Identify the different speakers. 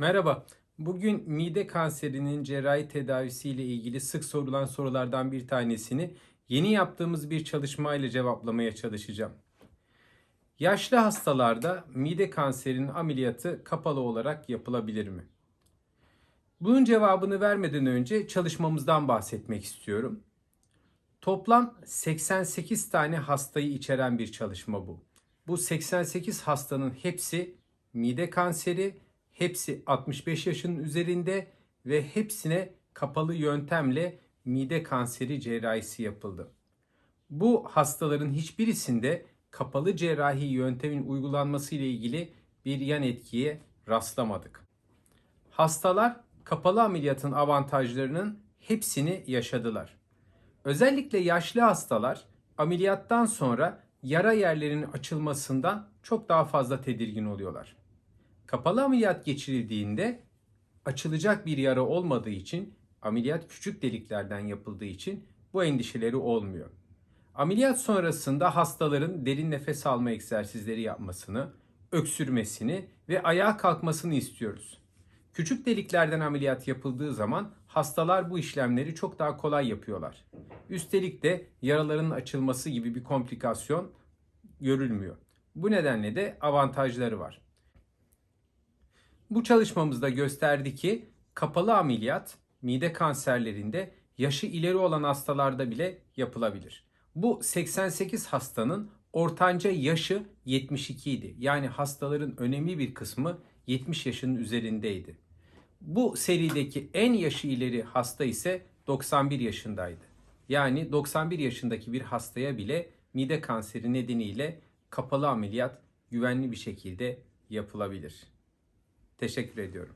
Speaker 1: Merhaba. Bugün mide kanserinin cerrahi tedavisiyle ilgili sık sorulan sorulardan bir tanesini yeni yaptığımız bir çalışmayla cevaplamaya çalışacağım. Yaşlı hastalarda mide kanserinin ameliyatı kapalı olarak yapılabilir mi? Bunun cevabını vermeden önce çalışmamızdan bahsetmek istiyorum. Toplam 88 tane hastayı içeren bir çalışma bu. Bu 88 hastanın hepsi mide kanseri, hepsi 65 yaşının üzerinde ve hepsine kapalı yöntemle mide kanseri cerrahisi yapıldı. Bu hastaların hiçbirisinde kapalı cerrahi yöntemin uygulanması ile ilgili bir yan etkiye rastlamadık. Hastalar kapalı ameliyatın avantajlarının hepsini yaşadılar. Özellikle yaşlı hastalar ameliyattan sonra yara yerlerinin açılmasından çok daha fazla tedirgin oluyorlar. Kapalı ameliyat geçirildiğinde açılacak bir yara olmadığı için ameliyat küçük deliklerden yapıldığı için bu endişeleri olmuyor. Ameliyat sonrasında hastaların derin nefes alma egzersizleri yapmasını, öksürmesini ve ayağa kalkmasını istiyoruz. Küçük deliklerden ameliyat yapıldığı zaman hastalar bu işlemleri çok daha kolay yapıyorlar. Üstelik de yaraların açılması gibi bir komplikasyon görülmüyor. Bu nedenle de avantajları var. Bu çalışmamızda gösterdi ki kapalı ameliyat mide kanserlerinde yaşı ileri olan hastalarda bile yapılabilir. Bu 88 hastanın ortanca yaşı 72 idi. Yani hastaların önemli bir kısmı 70 yaşının üzerindeydi. Bu serideki en yaşı ileri hasta ise 91 yaşındaydı. Yani 91 yaşındaki bir hastaya bile mide kanseri nedeniyle kapalı ameliyat güvenli bir şekilde yapılabilir. Teşekkür ediyorum.